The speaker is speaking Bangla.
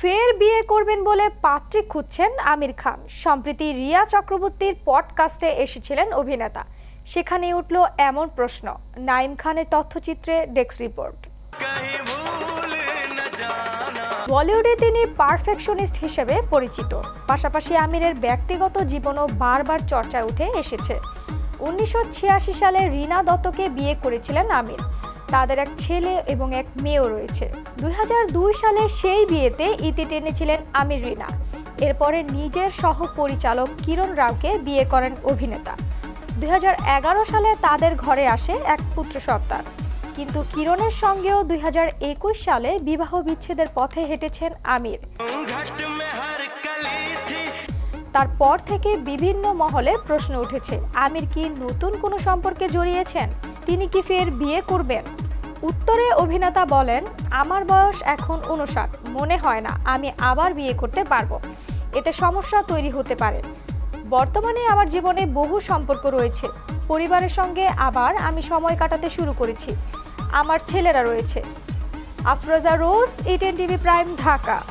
ফের বিয়ে করবেন বলে পাত্রী খুঁজছেন আমির খান। সম্প্রতি রিয়া চক্রবর্তীর পডকাস্টে এসেছিলেন অভিনেতা। সেখানে উঠল এমন প্রশ্ন। নাইম খানের তথ্যচিত্রে ডেস্ক রিপোর্ট। বলিউডে তিনি পারফেকশনিস্ট হিসেবে পরিচিত। পাশাপাশি আমিরের ব্যক্তিগত জীবনও বারবার চর্চায় উঠে এসেছে। উনিশশো ছিয়াশি সালে রিনা দত্তকে বিয়ে করেছিলেন আমির। তাদের এক ছেলে এবং এক মেয়েও রয়েছে। দুই হাজার দুই সালে সেই বিয়েতে ইতি টেনেছিলেন আমির রিনা। এরপরে নিজের সহ পরিচালক কিরণ রাওকে বিয়ে করেন অভিনেতা। দুই হাজার এগারো সালে তাদের ঘরে আসে এক পুত্র সন্তান। কিন্তু কিরণের সঙ্গেও দুই হাজার একুশ সালে বিবাহ বিচ্ছেদের পথে হেঁটেছেন আমির। তারপর থেকে বিভিন্ন মহলে প্রশ্ন উঠেছে। আমির কি নতুন কোনো সম্পর্কে জড়িয়েছেন? তিনি কি ফের বিয়ে করবেন? উত্তরে অভিনেতা বলেন, আমার বয়স এখন উনষাট মনে হয় না আমি আবার বিয়ে করতে পারব। এতে সমস্যা তৈরি হতে পারে। বর্তমানে আমার জীবনে বহু সম্পর্ক রয়েছে। পরিবারের সঙ্গে আবার আমি সময় কাটাতে শুরু করেছি। আমার ছেলেরা রয়েছে। আফরোজা রোজ ইটেন টিভি প্রাইম ঢাকা।